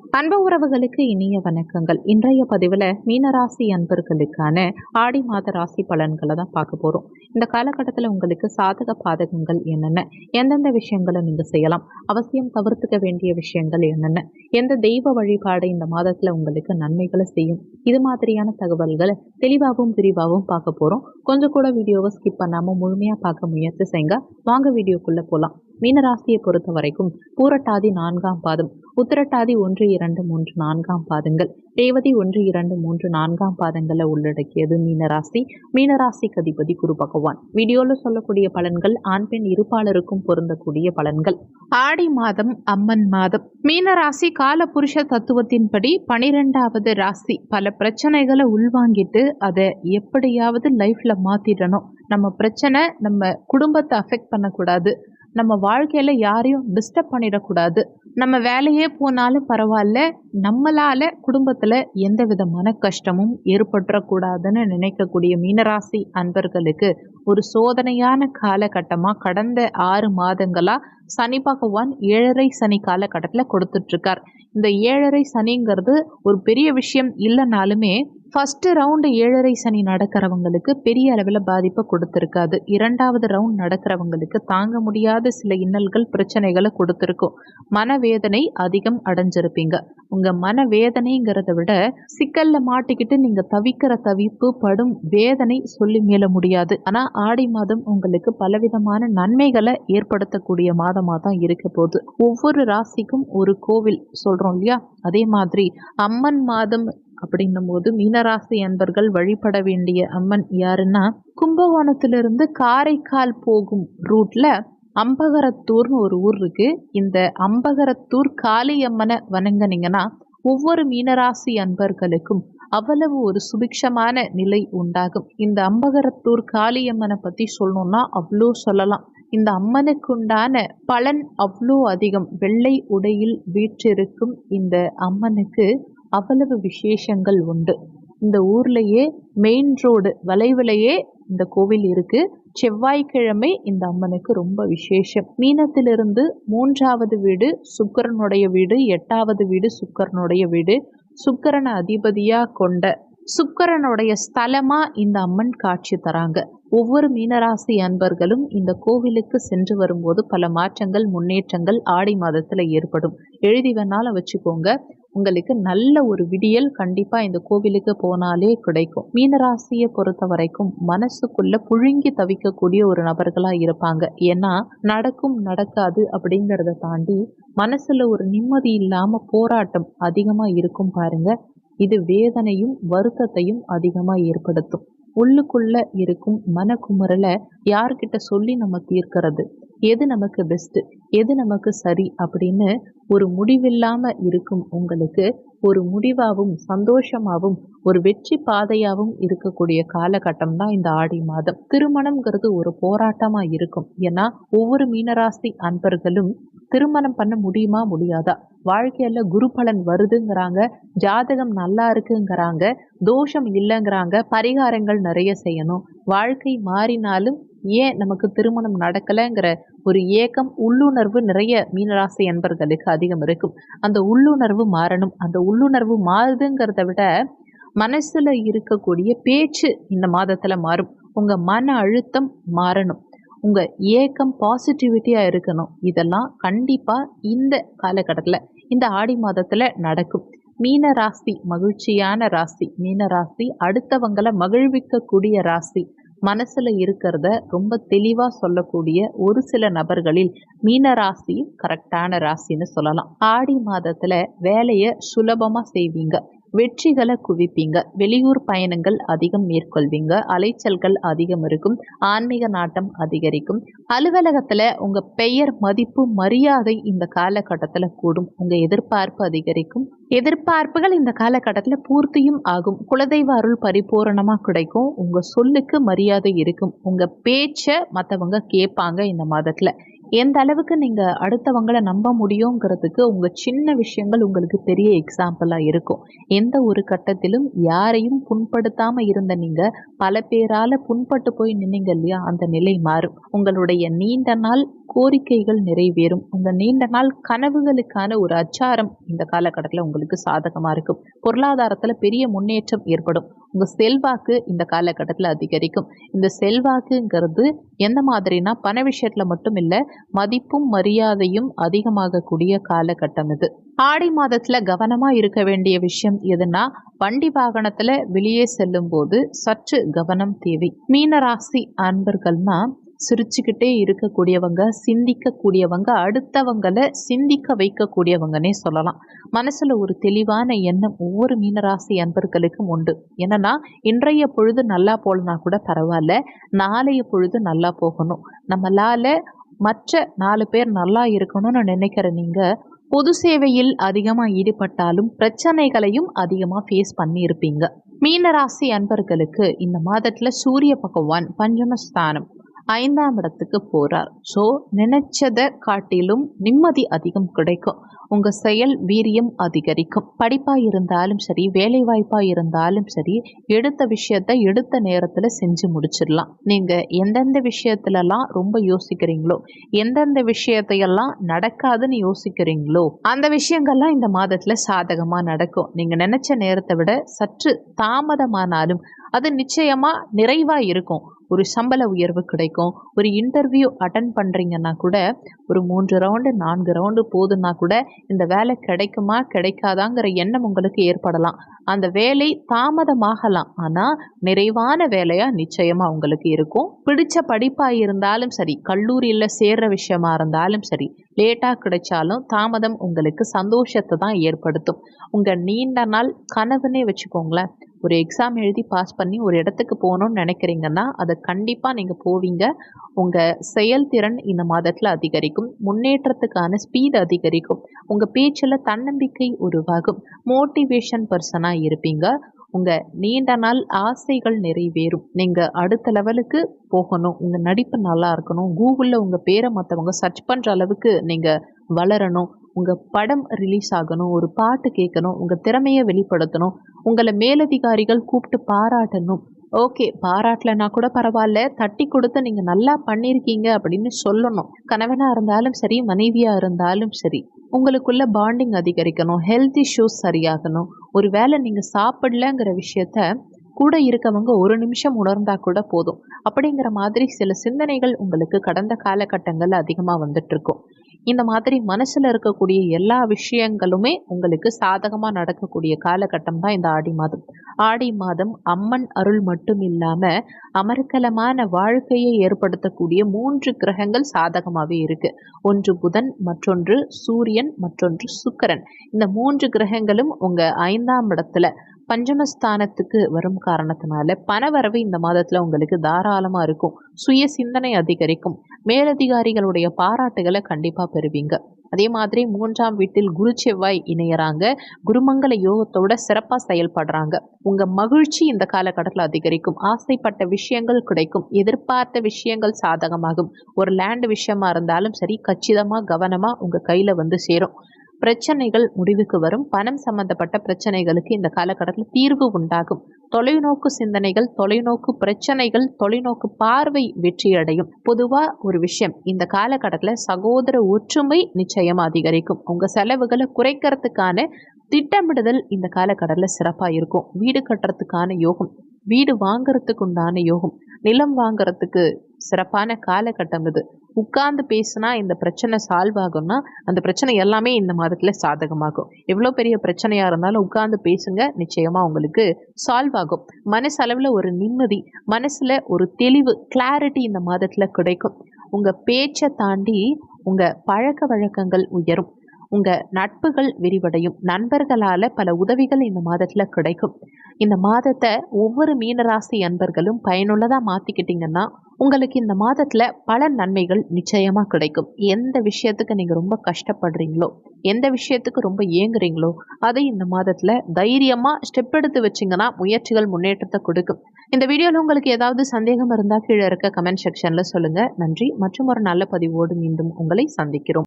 அன்பு உறவுகளுக்கு இனிய வணக்கங்கள். இன்றைய பதிவில் மீனராசி அன்பர்களுக்கான ஆடி மாத ராசி பலன்களை தான் பார்க்க போகிறோம் இந்த காலகட்டத்தில் உங்களுக்கு சாதக பாதகங்கள் என்னென்ன? எந்தெந்த விஷயங்களை நீங்கள் செய்யலாம்? அவசியம் தவிர்த்துக்க வேண்டிய விஷயங்கள் என்னென்ன? எந்த தெய்வ வழிபாடு இந்த மாதத்தில் உங்களுக்கு நன்மைகளை செய்யும்? இது மாதிரியான தகவல்களை தெளிவாகவும் விரிவாகவும் பார்க்க போகிறோம் கொஞ்சம் கூட வீடியோவை ஸ்கிப் பண்ணாமல் முழுமையாக பார்க்க முயற்சி செய்யுங்க. வாங்க வீடியோக்குள்ளே போகலாம் மீனராசியை பொறுத்த வரைக்கும் பூரட்டாதி நான்காம் பாதம் உத்திரட்டாதி ஒன்று இரண்டு மூன்று நான்காம் பாதங்கள். ரேவதி ஒன்று இரண்டு மூன்று நான்காம் பாதங்களை உள்ளடக்கியது மீனராசி. மீனராசிக்கு அதிபதி குரு பகவான். வீடியோல சொல்லக்கூடிய பலன்கள் ஆண் பெண் இருப்பாளருக்கும் பொருந்தக்கூடிய பலன்கள். ஆடி மாதம் அம்மன் மாதம். மீனராசி கால புருஷ தத்துவத்தின்படி பனிரெண்டாவது ராசி. பல பிரச்சனைகளை உள்வாங்கிட்டு அதை எப்படியாவது லைஃப்ல மாத்திடணும். நம்ம பிரச்சனை நம்ம குடும்பத்தை அஃபெக்ட் பண்ணக்கூடாது. நம்ம வாழ்க்கையில் யாரையும் டிஸ்டர்ப் பண்ணிடக்கூடாது. நம்ம வேலையே போனாலும் பரவாயில்ல நம்மளால் குடும்பத்தில் எந்த விதமான கஷ்டமும் ஏற்பட்டுறக்கூடாதுன்னு நினைக்கக்கூடிய மீனராசி அன்பர்களுக்கு ஒரு சோதனையான காலகட்டமாக கடந்த ஆறு மாதங்களாக சனி பகவான் ஏழரை சனி காலகட்டத்தில் கொடுத்துட்ருக்கார். இந்த ஏழரை சனிங்கிறது ஒரு பெரிய விஷயம் இல்லைனாலுமே ஃபஸ்ட்டு ரவுண்டு ஏழரை சனி நடக்கிறவங்களுக்கு பெரிய அளவில் பாதிப்பை கொடுத்துருக்காது. இரண்டாவது ரவுண்ட் நடக்கிறவங்களுக்கு தாங்க முடியாத சில இன்னல்கள் பிரச்சனைகளை கொடுத்துருக்கும். மனவேதனை அதிகம் அடைஞ்சிருப்பீங்க. உங்கள் மனவேதனைங்கிறத விட சிக்கலில் மாட்டிக்கிட்டு நீங்கள் தவிக்கிற தவிப்பு படும் வேதனை சொல்லி மேல முடியாது. ஆனால் ஆடி மாதம் உங்களுக்கு பலவிதமான நன்மைகளை ஏற்படுத்தக்கூடிய மாதமாக தான் இருக்க போகுது. ஒவ்வொரு ராசிக்கும் ஒரு கோவில் சொல்கிறோம் இல்லையா? அதே மாதிரி அம்மன் மாதம் அப்படின்னும் போது மீனராசி அன்பர்கள் வழிபட வேண்டிய அம்மன் யாருன்னா கும்பகோணத்திலிருந்து காரைக்கால் போகும் ரூட்ல அம்பகரத்தூர்னு ஒரு ஊர் இருக்கு. இந்த அம்பகரத்தூர் காளியம்மனை வணங்கினீங்கன்னா ஒவ்வொரு மீனராசி அன்பர்களுக்கும் அவ்வளவு ஒரு சுபிக்ஷமான நிலை உண்டாகும். இந்த அம்பகரத்தூர் காளியம்மனை பற்றி சொல்லணும்னா அவ்வளோ சொல்லலாம். இந்த அம்மனுக்குண்டான பலன் அவ்வளோ அதிகம். வெள்ளை உடையில் வீற்றிருக்கும் இந்த அம்மனுக்கு அவ்வளவு விசேஷங்கள் உண்டு. இந்த ஊர்லேயே மெயின் ரோடு வளைவிலையே இந்த கோவில் இருக்கு. செவ்வாய்க்கிழமை இந்த அம்மனுக்கு ரொம்ப விசேஷம். மீனத்திலிருந்து மூன்றாவது வீடு சுக்கரனுடைய வீடு எட்டாவது வீடு சுக்கரனுடைய வீடு. சுக்கரனை அதிபதியாக கொண்ட சுக்கரனுடைய ஸ்தலமா இந்த அம்மன் காட்சி தராங்க. ஒவ்வொரு மீனராசி அன்பர்களும் இந்த கோவிலுக்கு சென்று வரும்போது பல மாற்றங்கள் முன்னேற்றங்கள் ஆடி மாதத்தில் ஏற்படும். எழுதி வேணாலும் வச்சுக்கோங்க. உங்களுக்கு நல்ல ஒரு விடியல் கண்டிப்பாக இந்த கோவிலுக்கு போனாலே கிடைக்கும். மீனராசியை பொறுத்த வரைக்கும் மனசுக்குள்ள புழுங்கி தவிக்கக்கூடிய ஒரு நபர்களாக இருப்பாங்க. ஏன்னா நடக்கும் நடக்காது அப்படிங்கிறத தாண்டி மனசுல ஒரு நிம்மதி இல்லாம போராட்டம் அதிகமாக இருக்கும் பாருங்க. இது வேதனையும் வருத்தத்தையும் அதிகமாக ஏற்படுத்தும். உள்ளுக்குள்ள இருக்கும் மனக்குமுறலை யார்கிட்ட சொல்லி நம்ம தீர்க்கிறது? எது நமக்கு பெஸ்ட்டு எது நமக்கு சரி அப்படின்னு ஒரு முடிவில்லாமல் இருக்கும் உங்களுக்கு ஒரு முடிவாகவும் சந்தோஷமாகவும் ஒரு வெற்றி பாதையாகவும் இருக்கக்கூடிய காலகட்டம் தான் இந்த ஆடி மாதம். திருமணம்ங்கிறது ஒரு போராட்டமாக இருக்கும். ஏன்னா ஒவ்வொரு மீனராசி அன்பர்களும் திருமணம் பண்ண முடியுமா முடியாதா? வாழ்க்கையில் குரு பலன் வருதுங்கிறாங்க ஜாதகம் நல்லா இருக்குங்கிறாங்க தோஷம் இல்லைங்கிறாங்க பரிகாரங்கள் நிறைய செய்யணும். வாழ்க்கை மாறினாலும் ஏன் நமக்கு திருமணம் நடக்கலைங்கிற ஒரு ஏக்கம் உள்ளுணர்வு நிறைய மீனராசி அன்பர்களுக்கு அதிகம் இருக்கும். அந்த உள்ளுணர்வு மாறணும். அந்த உள்ளுணர்வு மாறுதுங்கிறத விட மனசுல இருக்கக்கூடிய பேச்சு இந்த மாதத்துல மாறும். உங்க மன அழுத்தம் மாறணும். உங்க ஏக்கம் பாசிட்டிவிட்டியா இருக்கணும். இதெல்லாம் கண்டிப்பா இந்த காலகட்டத்தில் இந்த ஆடி மாதத்துல நடக்கும். மீன ராசி மகிழ்ச்சியான ராசி. மீன ராசி அடுத்தவங்களை மகிழ்விக்கக்கூடிய ராசி. மனசில் இருக்கிறத ரொம்ப தெளிவாக சொல்லக்கூடிய ஒரு சில நபர்களில் மீன ராசியும் கரெக்டான ராசின்னு சொல்லலாம். ஆடி மாதத்தில் வேலையை சுலபமாக செய்வீங்க. வெற்றிகளை குவிப்பீங்க. வெளியூர் பயணங்கள் அதிகம் மேற்கொள்வீங்க. அலைச்சல்கள் அதிகம் இருக்கும். ஆன்மீக நாட்டம் அதிகரிக்கும். அலுவலகத்தில் உங்கள் பெயர் மதிப்பு மரியாதை இந்த காலகட்டத்தில் கூடும். உங்கள் எதிர்பார்ப்பு அதிகரிக்கும். எதிர்பார்ப்புகள் இந்த காலகட்டத்தில் பூர்த்தியும் ஆகும். குலதெய்வ அருள் பரிபூரணமாக கிடைக்கும். உங்கள் சொல்லுக்கு மரியாதை இருக்கும். உங்கள் பேச்சை மற்றவங்க கேட்பாங்க இந்த மாதத்தில். எந்த அளவுக்கு நீங்கள் அடுத்தவங்களை நம்ப முடியுங்கிறதுக்கு உங்கள் சின்ன விஷயங்கள் உங்களுக்கு பெரிய எக்ஸாம்பிளாக இருக்கும். எந்த ஒரு கட்டத்திலும் யாரையும் புண்படுத்தாமல் இருந்த நீங்கள் பல பேரால் புண்பட்டு போய் நின்னீங்க இல்லையா? அந்த நிலை மாறும். உங்களுடைய நீண்ட நாள் கோரிக்கைகள் நிறைவேறும். உங்கள் நீண்ட நாள் கனவுகளுக்கான ஒரு அச்சாரம் இந்த காலகட்டத்தில் உங்களுக்கு சாதகமாக இருக்கும். பொருளாதாரத்தில் பெரிய முன்னேற்றம் ஏற்படும். உங்கள் செல்வாக்கு இந்த காலகட்டத்தில் அதிகரிக்கும். இந்த செல்வாக்குங்கிறது எந்த மாதிரினா பண விஷயத்தில் மட்டும் இல்லை மதிப்பும் மரியாதையும் அதிகமாகக்கூடிய காலகட்டம் இது. ஆடி மாதத்தில் கவனமாக இருக்க வேண்டிய விஷயம் எதுனா வண்டி வாகனத்தில் வெளியே செல்லும் போது சற்று கவனம் தேவை. மீனராசி அன்பர்கள்னா சிரிச்சுக்கிட்டே இருக்கக்கூடியவங்க சிந்திக்கக்கூடியவங்க அடுத்தவங்களை சிந்திக்க வைக்கக்கூடியவங்கன்னே சொல்லலாம். மனசில் ஒரு தெளிவான எண்ணம் ஒவ்வொரு மீனராசி அன்பர்களுக்கும் உண்டு. என்னன்னா இன்றைய பொழுது நல்லா போகலனா கூட பரவாயில்ல நாளைய பொழுது நல்லா போகணும். நம்மளால் மற்ற நாலு பேர் நல்லா இருக்கணும்னு நினைக்கிற நீங்கள் பொது சேவையில் அதிகமாக ஈடுபட்டாலும் பிரச்சனைகளையும் அதிகமாக ஃபேஸ் பண்ணியிருப்பீங்க. மீனராசி அன்பர்களுக்கு இந்த மாதத்தில் சூரிய பகவான் பஞ்சமஸ்தானம். ஐந்தாம் இடத்துக்கு போகிறார் ஸோ நினைச்சதை காட்டிலும் நிம்மதி அதிகம் கிடைக்கும். உங்கள் செயல் வீரியம் அதிகரிக்கும். படிப்பாக இருந்தாலும் சரி வேலை வாய்ப்பாக இருந்தாலும் சரி எடுத்த விஷயத்த எடுத்த நேரத்தில் செஞ்சு முடிச்சிடலாம். நீங்கள் எந்தெந்த விஷயத்துலலாம் ரொம்ப யோசிக்கிறீங்களோ எந்தெந்த விஷயத்தையெல்லாம் நடக்காதுன்னு யோசிக்கிறீங்களோ அந்த விஷயங்கள்லாம் இந்த மாதத்தில் சாதகமாக நடக்கும். நீங்கள் நினச்ச நேரத்தை விட சற்று தாமதமானாலும் அது நிச்சயமாக நிறைவாக இருக்கும். ஒரு சம்பள உயர்வு கிடைக்கும். ஒரு இன்டர்வியூ அட்டன் பண்ணுறீங்கன்னா கூட ஒரு மூன்று ரவுண்டு நான்கு ரவுண்டு போதுன்னா கூட இந்த வேலை கிடைக்குமா கிடைக்காதாங்கிற எண்ணம் உங்களுக்கு ஏற்படலாம். அந்த வேலை தாமதமாகலாம். ஆனால் நிறைவான வேலையாக நிச்சயமாக உங்களுக்கு இருக்கும். பிடிச்ச படிப்பாக இருந்தாலும் சரி கல்லூரியில் சேர்ற விஷயமா இருந்தாலும் சரி லேட்டாக கிடைச்சாலும் தாமதம் உங்களுக்கு சந்தோஷத்தை தான் ஏற்படுத்தும். உங்கள் நீண்ட நாள் கனவுன்னே வச்சுக்கோங்களேன். ஒரு எக்ஸாம் எழுதி பாஸ் பண்ணி ஒரு இடத்துக்கு போகணும்னு நினைக்கிறீங்கன்னா அதை கண்டிப்பாக நீங்கள் போவீங்க. உங்கள் செயல்திறன் இந்த மாதத்தில் அதிகரிக்கும். முன்னேற்றத்துக்கான ஸ்பீட் அதிகரிக்கும். உங்கள் பேச்சில் தன்னம்பிக்கை உருவாகும். மோட்டிவேஷன் பர்சனாக இருப்பீங்க. உங்கள் நீண்ட நாள் ஆசைகள் நிறைவேறும். நீங்கள் அடுத்த லெவலுக்கு போகணும். உங்கள் நடிப்பு நல்லா இருக்கணும். கூகுளில் உங்கள் பேரை மற்றவங்க சர்ச் பண்ணுற அளவுக்கு நீங்கள் வளரணும். உங்கள் படம் ரிலீஸ் ஆகணும் ஒரு பாட்டு கேட்கணும் உங்கள் திறமையை வெளிப்படுத்தணும் உங்களை மேலதிகாரிகள் கூப்பிட்டு பாராட்டணும். ஓகே பாராட்டலைன்னா கூட பரவாயில்ல தட்டி கொடுத்து நீங்கள் நல்லா பண்ணியிருக்கீங்க அப்படின்னு சொல்லணும். கணவனாக இருந்தாலும் சரி மனைவியாக இருந்தாலும் சரி உங்களுக்குள்ள பாண்டிங் அதிகரிக்கணும் ஹெல்த் இஷ்யூஸ் சரியாகணும். ஒரு வேளை நீங்கள் சாப்பிடலங்கிற விஷயத்த கூட இருக்கவங்க ஒரு நிமிஷம் உணர்ந்தா கூட போதும். அப்படிங்கிற மாதிரி சில சிந்தனைகள் உங்களுக்கு கடந்த காலகட்டங்கள் அதிகமாக வந்துட்டு இருக்கும். இந்த மாதிரி மனசில் இருக்கக்கூடிய எல்லா விஷயங்களுமே உங்களுக்கு சாதகமாக நடக்கக்கூடிய காலகட்டம் தான் இந்த ஆடி மாதம். ஆடி மாதம் அம்மன் அருள் மட்டும் இல்லாமல் அமர்க்கலமான வாழ்க்கையை ஏற்படுத்தக்கூடிய மூன்று கிரகங்கள் சாதகமாகவே இருக்குது ஒன்று புதன் மற்றொன்று சூரியன் மற்றொன்று சுக்கரன். இந்த மூன்று கிரகங்களும் உங்கள் ஐந்தாம் இடத்துல பஞ்சமஸ்தானத்துக்கு வரும் காரணத்தினால பணவரவு இந்த மாதத்தில் உங்களுக்கு தாராளமாக இருக்கும். சுய சிந்தனை அதிகரிக்கும். மேலதிகாரிகளுடைய பாராட்டுகளை கண்டிப்பாக பெறுவீங்க. அதே மாதிரி மூன்றாம் வீட்டில் குரு செவ்வாய் இணையறாங்க. குருமங்கல யோகத்தோட சிறப்பாக செயல்படுறாங்க. உங்கள் மகிழ்ச்சி இந்த காலகட்டத்தில் அதிகரிக்கும். ஆசைப்பட்ட விஷயங்கள் கிடைக்கும். எதிர்பார்த்த விஷயங்கள் சாதகமாகும். ஒரு லேண்ட் விஷயமா இருந்தாலும் சரி கச்சிதமாக கவனமாக உங்கள் கையில் வந்து சேரும். பிரச்சனைகள் முடிவுக்கு வரும். பணம் சம்பந்தப்பட்ட பிரச்சனைகளுக்கு இந்த காலகட்டத்தில் தீர்வு உண்டாகும். தொலைநோக்கு சிந்தனைகள் தொலைநோக்கு பிரச்சனைகள் தொலைநோக்கு பார்வை வெற்றியடையும். பொதுவாக ஒரு விஷயம் இந்த காலகட்டத்தில் சகோதர ஒற்றுமை நிச்சயம் அதிகரிக்கும். உங்கள் செலவுகளை குறைக்கிறதுக்கான திட்டமிடுதல் இந்த காலகட்டத்தில் சிறப்பாக இருக்கும். வீடு கட்டுறதுக்கான யோகம் வீடு வாங்குறதுக்கு உண்டான யோகம் நிலம் வாங்குறதுக்கு சிறப்பான காலகட்டம் இது. உட்கார்ந்து பேசினா இந்த பிரச்சனை சால்வ் ஆகும்னா அந்த பிரச்சனை எல்லாமே இந்த மாதத்தில் சாதகமாகும். எவ்வளோ பெரிய பிரச்சனையாக இருந்தாலும் உட்கார்ந்து பேசுங்க நிச்சயமாக உங்களுக்கு சால்வ் ஆகும். மனசளவில் ஒரு நிம்மதி மனசில் ஒரு தெளிவு கிளாரிட்டி இந்த மாதத்தில் கிடைக்கும். உங்கள் பேச்சை தாண்டி உங்கள் பழக்க வழக்கங்கள் உயரும். உங்கள் நட்புகள் விரிவடையும். நண்பர்களால் பல உதவிகள் இந்த மாதத்தில் கிடைக்கும். இந்த மாதத்தை ஒவ்வொரு மீனராசி அன்பர்களும் பயனுள்ளதாக மாற்றிக்கிட்டிங்கன்னா உங்களுக்கு இந்த மாதத்தில் பல நன்மைகள் நிச்சயமாக கிடைக்கும். எந்த விஷயத்துக்கு நீங்கள் ரொம்ப கஷ்டப்படுறீங்களோ எந்த விஷயத்துக்கு ரொம்ப ஏங்குறீங்களோ அதை இந்த மாதத்தில் தைரியமாக ஸ்டெப் எடுத்து வச்சிங்கன்னா முயற்சிகள் முன்னேற்றத்தை கொடுக்கும். இந்த வீடியோவில் உங்களுக்கு ஏதாவது சந்தேகம் இருந்தால் கீழே இருக்க கமெண்ட் செக்ஷனில் சொல்லுங்கள் நன்றி. மற்றும் ஒரு நல்ல பதிவோடு மீண்டும் உங்களை சந்திக்கிறோம்.